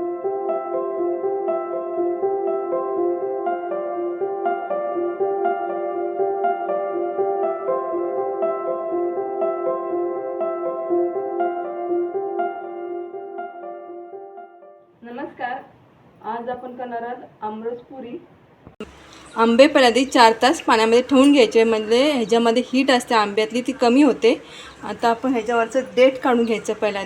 नमस्कार. आज आपण करणार आहोत आमरस पुरी. आंबे पहिल्या आधी चार तास पाण्यामध्ये ठेवून घ्यायचे. म्हणजे ह्याच्यामध्ये हीट असते आंब्यातली ती कमी होते. आता आपण ह्याच्यावरचं देठ काढून घ्यायचं पहिल्या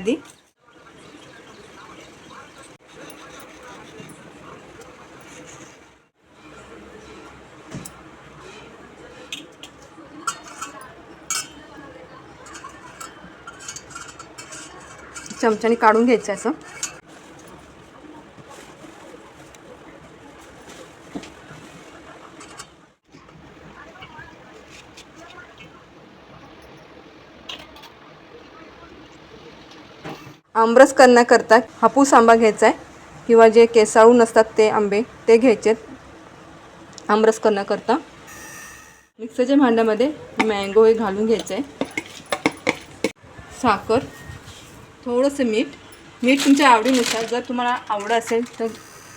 चमच्याने काढून घ्यायचं असं. आमरस करण्याकरता हापूस आंबा घ्यायचा आहे. किंवा जे केसाळू नसतात ते आंबे ते घ्यायचेत आमरस करण्याकरता. मिक्सरच्या भांड्यामध्ये मँगो हे घालून घ्यायचं आहे. साखर. थोडंसं मीठ. मीठ तुमच्या आवडीनुसार जर तुम्हाला आवडत असेल तर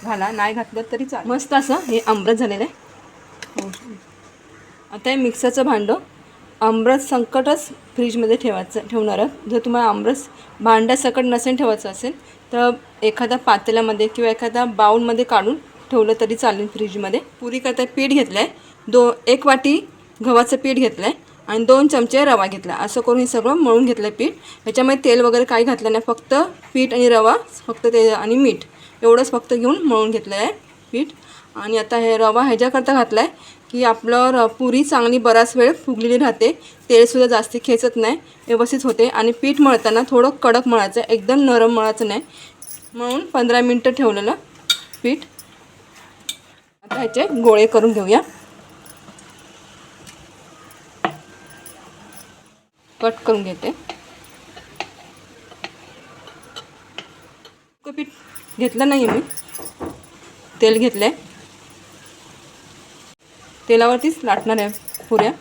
घाला. नाही घातलं तरी चालेल. मस्त असं हे आमरस झालेलं आहे. हो. आता हे मिक्सरचं भांडं आमरस संकटच फ्रीजमध्ये ठेवायचं ठेवणार आहोत जर तुम्हाला आमरस भांड्यासकट नसेल ठेवायचं असेल तर एखाद्या पातेल्यामध्ये किंवा एखाद्या बाऊलमध्ये काढून ठेवलं तरी चालेल फ्रीजमध्ये. पुरी करता पीठ घेतलं आहे दो एक वाटी गव्हाचं पीठ घेतलं आहे आणि दोन चमचे रवा घेतला. असं करून हे सगळं मळून घेतलं आहे पीठ. ह्याच्यामध्ये तेल वगैरे काही घातलं नाही. फक्त पीठ आणि रवा फक्त ते आणि मीठ. एवढंच फक्त घेऊन मळून घेतलं आहे पीठ. आणि आता हे रवा ह्याच्याकरता घातला आहे की आपलं र पुरी चांगली बराच वेळ फुगलेली राहते. तेलसुद्धा जास्ती खेचत नाही. व्यवस्थित होते. आणि पीठ मळताना थोडं कडक मळायचं. एकदम नरम मळायचं नाही. म्हणून पंधरा मिनटं ठेवलेलं पीठ. आता ह्याचे गोळे करून घेऊया. कट करून घेते. पीठ घेतलं नाही मी. तेल घेतलं आहे तेलावरतीच लाटणार आहे पुऱ्या.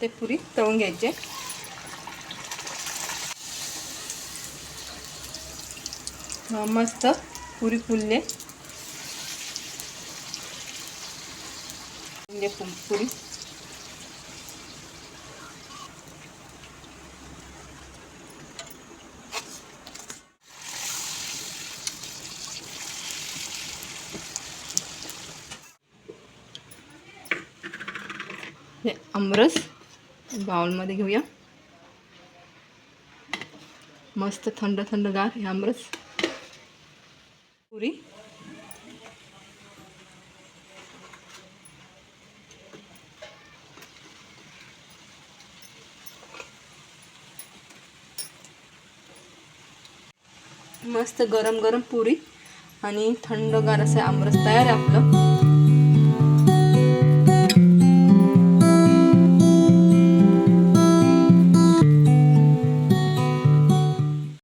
ते पुरी तळून घ्यायचे मस्त. पुरी फुलले. पुरी. हे आमरस बाउलमध्ये घेऊया. मस्त थंड थंडगार हे आमरस. पुरी. मस्त गरम गरम पुरी आणि थंडगार असं आमरस तयार आहे आपलं.